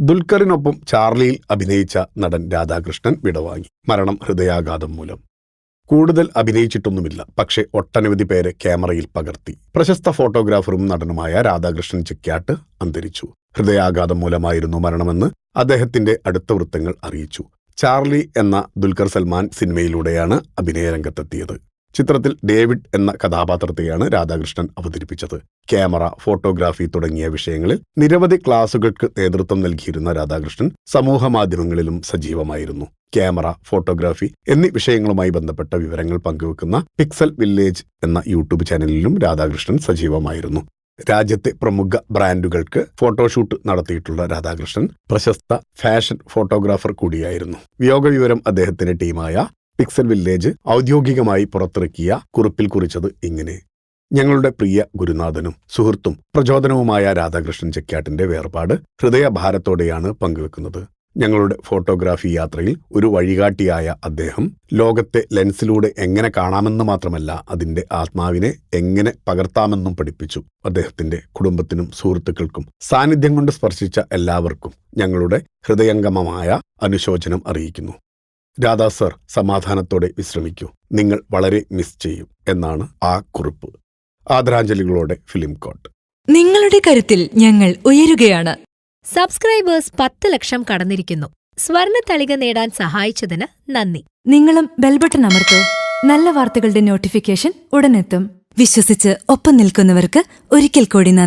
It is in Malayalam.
ദുൽഖറിനൊപ്പം ചാർലിയിൽ അഭിനയിച്ച നടൻ രാധാകൃഷ്ണൻ വിടവാങ്ങി. മരണം ഹൃദയാഘാതം മൂലം. കൂടുതൽ അഭിനയിച്ചിട്ടൊന്നുമില്ല പക്ഷേ ഒട്ടനവധി പേരെ ക്യാമറയിൽ പകർത്തി. പ്രശസ്ത ഫോട്ടോഗ്രാഫറും നടനുമായ രാധാകൃഷ്ണൻ ചിക്യാട്ട് അന്തരിച്ചു. ഹൃദയാഘാതം മൂലമായിരുന്നു മരണമെന്ന് അദ്ദേഹത്തിന്റെ അടുത്ത വൃത്തങ്ങൾ അറിയിച്ചു. ചാർലി എന്ന ദുൽഖർ സൽമാൻ സിനിമയിലൂടെയാണ് അഭിനയരംഗത്തെത്തിയത്. ചിത്രത്തിൽ ഡേവിഡ് എന്ന കഥാപാത്രത്തെയാണ് രാധാകൃഷ്ണൻ അവതരിപ്പിച്ചത്. ക്യാമറ ഫോട്ടോഗ്രാഫി തുടങ്ങിയ വിഷയങ്ങളിൽ നിരവധി ക്ലാസുകൾക്ക് നേതൃത്വം നൽകിയിരുന്ന രാധാകൃഷ്ണൻ സമൂഹ മാധ്യമങ്ങളിലും സജീവമായിരുന്നു. ക്യാമറ ഫോട്ടോഗ്രാഫി എന്നീ വിഷയങ്ങളുമായി ബന്ധപ്പെട്ട വിവരങ്ങൾ പങ്കുവെക്കുന്ന പിക്സൽ വില്ലേജ് എന്ന യൂട്യൂബ് ചാനലിലും രാധാകൃഷ്ണൻ സജീവമായിരുന്നു. രാജ്യത്തെ പ്രമുഖ ബ്രാൻഡുകൾക്ക് ഫോട്ടോഷൂട്ട് നടത്തിയിട്ടുള്ള രാധാകൃഷ്ണൻ പ്രശസ്ത ഫാഷൻ ഫോട്ടോഗ്രാഫർ കൂടിയായിരുന്നു. വിയോഗ വിവരം അദ്ദേഹത്തിന്റെ ടീമായ പിക്സൽ വില്ലേജ് ഔദ്യോഗികമായി പുറത്തിറക്കിയ കുറിപ്പിൽ കുറിച്ചത് ഇങ്ങനെ. ഞങ്ങളുടെ പ്രിയ ഗുരുനാഥനും സുഹൃത്തും പ്രചോദനവുമായ രാധാകൃഷ്ണൻ ചെക്കാട്ടിന്റെ വേർപാട് ഹൃദയഭാരത്തോടെയാണ് പങ്കുവെക്കുന്നത്. ഞങ്ങളുടെ ഫോട്ടോഗ്രാഫി യാത്രയിൽ ഒരു വഴികാട്ടിയായ അദ്ദേഹം ലോകത്തെ ലെൻസിലൂടെ എങ്ങനെ കാണാമെന്ന് മാത്രമല്ല അതിന്റെ ആത്മാവിനെ എങ്ങനെ പകർത്താമെന്നും പഠിപ്പിച്ചു. അദ്ദേഹത്തിന്റെ കുടുംബത്തിനും സുഹൃത്തുക്കൾക്കും സാന്നിധ്യം കൊണ്ട് സ്പർശിച്ച എല്ലാവർക്കും ഞങ്ങളുടെ ഹൃദയംഗമമായ അനുശോചനം അറിയിക്കുന്നു. രാധാ സർ സമാധാനത്തോടെ വിശ്രമിക്കൂ. നിങ്ങൾ വളരെ മിസ് ചെയ്യും എന്നാണ് ആ കുറിപ്പ്. ആദരാഞ്ജലികളോടെ ഫിലിം കോട്ട്. നിങ്ങളുടെ കരുത്തിൽ ഞങ്ങൾ ഉയരുകയാണ്. സബ്സ്ക്രൈബേഴ്സ് പത്ത് ലക്ഷം കടന്നിരിക്കുന്നു. സ്വർണ തളിക നേടാൻ സഹായിച്ചതിന് നന്ദി. നിങ്ങളും ബെൽബട്ടൺ അമർത്തോ. നല്ല വാർത്തകളുടെ നോട്ടിഫിക്കേഷൻ ഉടനെത്തും. വിശ്വസിച്ച് ഒപ്പം നിൽക്കുന്നവർക്ക് ഒരിക്കൽ കൂടി നന്ദി.